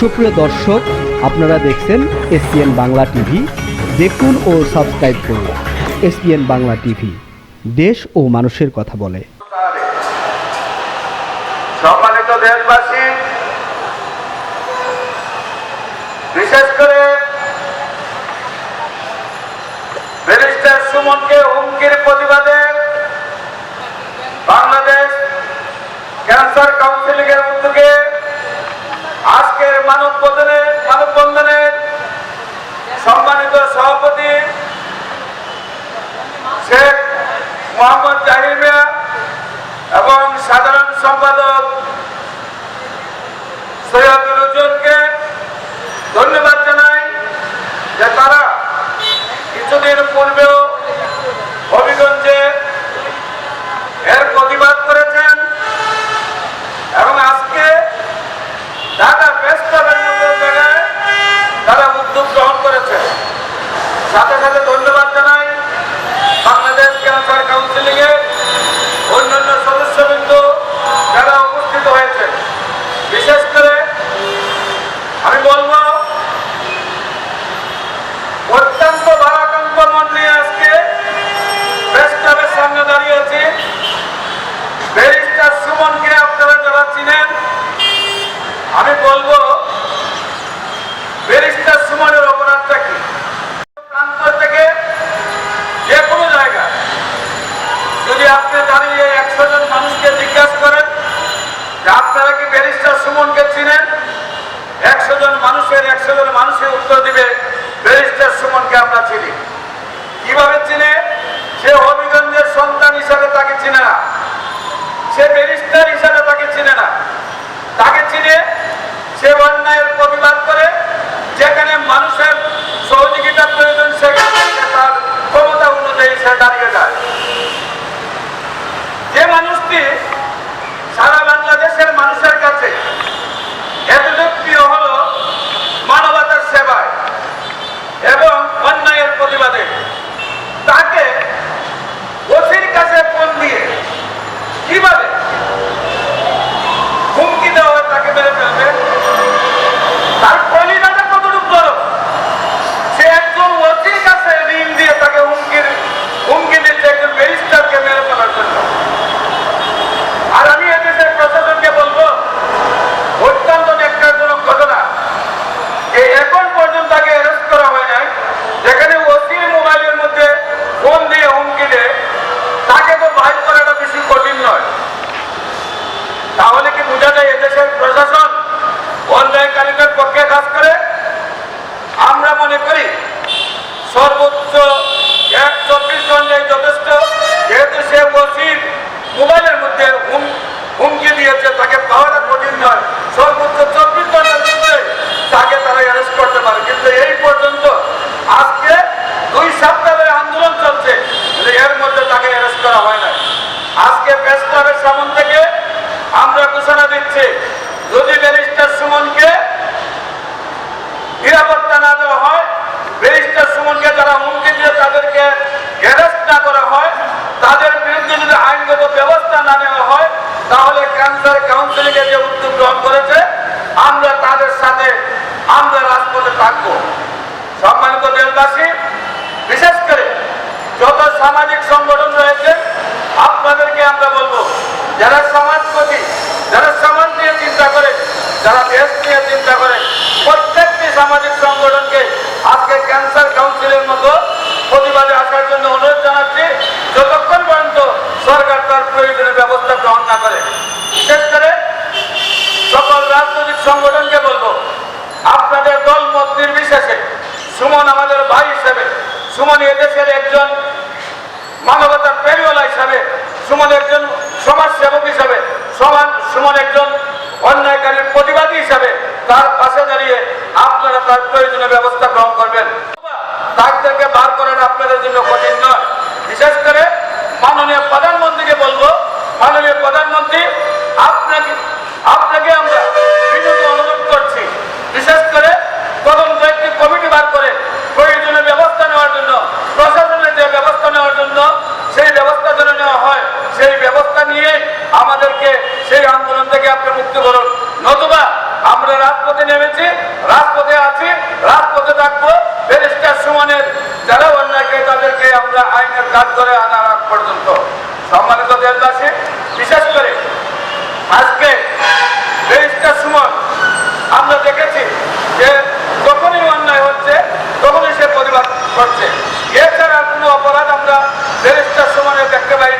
সুপ্রিয় দর্শক, আপনারা দেখছেন এসপিএন বাংলা টিভি। দেখুন ও সাবস্ক্রাইব করুন এসপিএন বাংলা টিভি। দেশ ও মানুষের কথা বলে। সম্মানিত দেশবাসী, বিশেষ করে মোহাম্মদ জাহিমিয়া এবং সাধারণ সম্পাদক সৈয়দুল উজনকে ধন্যবাদ জানাই যে তারা কিছুদিন পূর্বেও হবিগঞ্জে এর প্রতিবাদ করেছেন এবং আজকে ঢাকা প্রেস ক্লাবের মতো জায়গায় তারা উদ্যোগ গ্রহণ করেছেন সাথে সাথে ধন্যবাদ জানাই বাংলাদেশ ক্যান্সার কাউন্সিলিং এর অন্যান্য সদস্যবৃন্দ যারা উপস্থিত হয়েছে বিশেষ করে আমি বলব অত্যন্ত ভারাক্রান্ত মন নিয়ে আজকে প্রেস ক্লাবের সামনে দাঁড়িয়েছি ব্যারিস্টার সুমনকে আপনারা যারা চিনেন আমি বলব ব্যারিস্টার সুমনের অপরাধটা কি প্রান্ত থেকে যে কোনো জায়গায় যদি আপনি দাঁড়িয়ে একশো জন মানুষকে জিজ্ঞাসা করেন আপনারা কি ব্যারিস্টার সুমনকে চিনেন? একশো জন মানুষের, একশো জন মানুষের উত্তর দিবে, ব্যারিস্টার সুমনকে আমরা চিনি। কীভাবে চিনে? সে হবিগঞ্জের সন্তান হিসাবে তাকে চিনে না। সে ব্যারিস্টার হিসাবে তাকে চিনে না। তাকে চিনে, সে অন্যায়ের প্রতিবাদ করে, যেখানে মানুষের সহযোগিতা প্রয়োজন সেখানে সে তার ক্ষমতা অনুযায়ী সে দাঁড়িয়ে যায় যে মানুষটি সারা বাংলাদেশের মানুষের কাছে এতটুকু প্রিয় হলো মানবতার সেবায় এবং অন্যায়ের প্রতিবাদে তাকে ওসির কাছে ফোন দিয়ে কীভাবে হুমকি দেওয়া হয় তাকে মেরে ফেলবে তার কলিজাটা কতটুকু বড় সে একজন ওসির কাছে ঋণ দিয়ে তাকে হুমকির হুমকি দিচ্ছে একজন ব্যারিস্টারকে মেরে ফেলার জন্য আর আমি এদেশের প্রশাসনকে বলব অত্যন্ত ন্যাক্কারজনক ঘটনা যে এখন পর্যন্ত তাকে অ্যারেস্ট করা হয় নাই যেখানে ওসির মোবাইলের মধ্যে ফোন দিয়ে হুমকি দেয় তাকে তো বাইর করাটা বেশি কঠিন নয় তাহলে কি বোঝা যায় এদেশের প্রশাসন অন্যায়কারীদের পক্ষে কাজ করে আমরা মনে করি সর্বোচ্চ এক চব্বিশ ঘন্টায় যথেষ্ট যেহেতু সে ওসির মোবাইলের মধ্যে হুম- হুমকি দিয়েছে তাকে পাওয়াটা কঠিন নয় সর্বোচ্চ চব্বিশ ঘণ্টার মধ্যে তাকে তারা অ্যারেস্ট করতে পারে কিন্তু এই পর্যন্ত আজকে দুই সপ্তাহ ধরে আন্দোলন চলছে কিন্তু এর মধ্যে তাকে অ্যারেস্ট করা হয় না আজকে প্রেস ক্লাবের সামন থেকে আমরা ঘোষণা দিচ্ছি যদি ব্যারিস্টার সুমনকে নিরাপত্তা না দেওয়া হয় ব্যারিস্টার সুমনকে যারা হুমকি দিয়ে তাদেরকে গ্যারেস্ট না করা হয় তাদের বিরুদ্ধে আইনগত ব্যবস্থা না নেওয়া হয়, তাহলে ক্যান্সার কাউন্সিলিং এর যে উদ্যোগ গ্রহণ করেছে, আমরা তাদের সাথে, আমরা রাজপথে থাকব। সম্মানিত দেশবাসী, বিশেষ করে যত সামাজিক সংগঠন রয়েছে, আপনাদেরকে আমরা বলব, যারা সমাজপতি, যারা সমাজ নিয়ে চিন্তা করে, যারা দেশ নিয়ে চিন্তা করে, প্রত্যেকটি সামাজিক সংগঠনকে আজকে ক্যান্সার কাউন্সিলের মতো প্রতিবাদে আসার জন্য অনুরোধ জানাচ্ছি যতক্ষণ পর্যন্ত সরকার তার প্রয়োজনীয় ব্যবস্থা গ্রহণ না করে বিশেষ করে সকল রাজনৈতিক সংগঠনকে বলব আপনাদের দল মত নির্বিশেষে সুমন আমাদের ভাই হিসেবে, সুমন এদেশের একজন মানবতার প্রেমীওয়ালা হিসাবে, সুমন একজন সমাজ সেবক হিসাবে, সমান সুমন একজন অন্যায়কারীর প্রতিবাদী হিসাবে তার পাশে দাঁড়িয়ে আপনারা তার প্রয়োজনীয় ব্যবস্থা গ্রহণ করবেন। তাদেরকে বার করাটা আপনাদের জন্য কঠিন নয়। বিশেষ করে মাননীয় প্রধানমন্ত্রীকে আমরা রাজপথে নেমেছি, রাজপথে আছি, রাজপথে থাকব। ব্যারিস্টার সুমনের যারা অন্যায়কে তাদেরকে আমরা আইনের কাজ করে আনার আগ পর্যন্ত। সম্মানিত দেশবাসী, বিশেষ করে আজকে ব্যারিস্টার সুমন, আমরা দেখেছি যে যখনই অন্যায় হচ্ছে, তখনই সে প্রতিবাদ করছে। এছাড়া কোনো অপরাধ আমরা ব্যারিস্টার সুমনের দেখতে পাই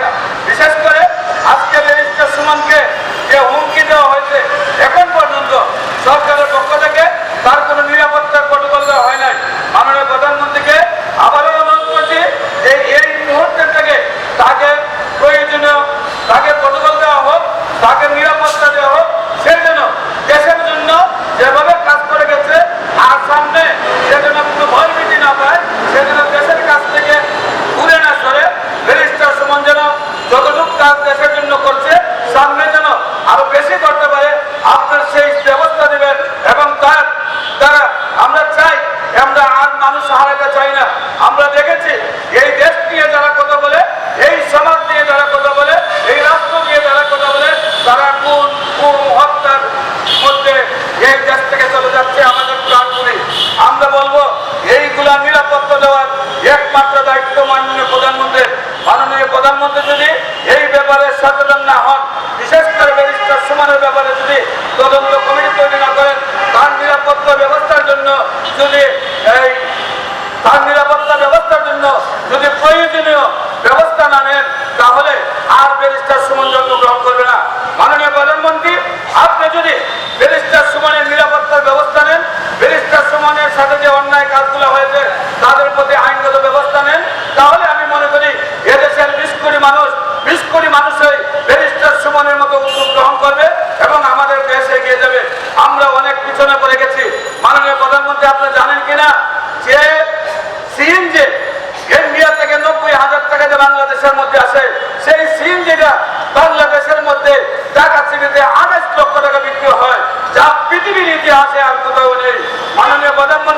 একমাত্র দায়িত্ব মাননীয় প্রধানমন্ত্রী মাননীয় প্রধানমন্ত্রী যদি এই ব্যাপারে সচেতন না হন, বিশেষ করে ব্যারিস্টার সুমানের ব্যাপারে যদি তদন্ত কমিটি তৈরি না করেন, তার নিরাপত্তা ব্যবস্থার জন্য যদি এই, তার নিরাপত্তা ব্যবস্থার জন্য যদি প্রয়োজনীয় ব্যবস্থা না নেন, তাহলে আর ব্যারিস্টার সুমন জন্মগ্রহণ করবে না। মাননীয় প্রধানমন্ত্রী, আপনি যদি ব্যারিস্টার সুমনের নিরাপত্তার ব্যবস্থা নেন, ব্যারিস্টার সুমনের সাথে যে অন্যায় কাজগুলো হয়েছে সিম যে ইন্ডিয়া থেকে নব্বই হাজার টাকা যে বাংলাদেশের মধ্যে আসে সেই সিম যেটা বাংলাদেশের মধ্যে টাকা সিমিতে আঠাশ লক্ষ টাকা বিক্রি হয়, যা পৃথিবীর ইতিহাসে আর কোথাও নেই। মাননীয় প্রধানমন্ত্রী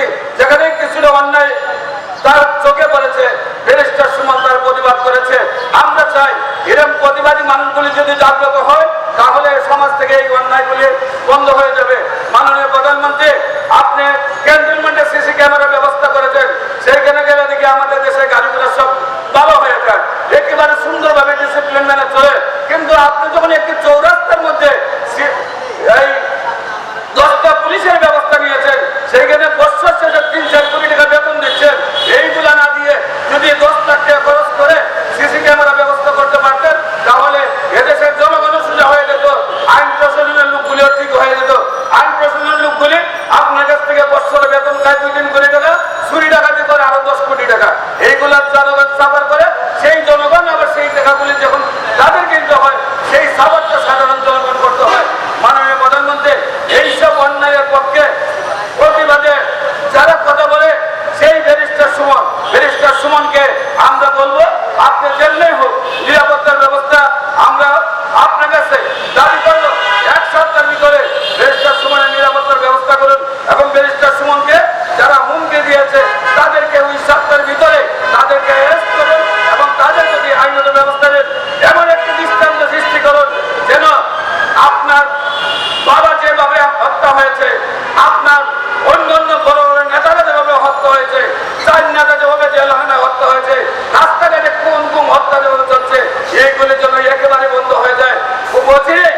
ব্যক্তি যেখানে কিছু অন্যায় তার চোখে পড়েছে, ব্যারিস্টার সুমন তার প্রতিবাদ করেছে। আমরা চাই এরম প্রতিবাদী মানুষগুলি যদি জাগ্রত হয়, তাহলে সমাজ থেকে এই অন্যায়গুলি বন্ধ হয়ে যাবে। মাননীয় প্রধানমন্ত্রী, আপনি ক্যান্টনমেন্টে সিসি ক্যামেরা ব্যবস্থা করেছেন। সেইখানে গেলে দেখি আমাদের দেশে গাড়িগুলো সব বোঝে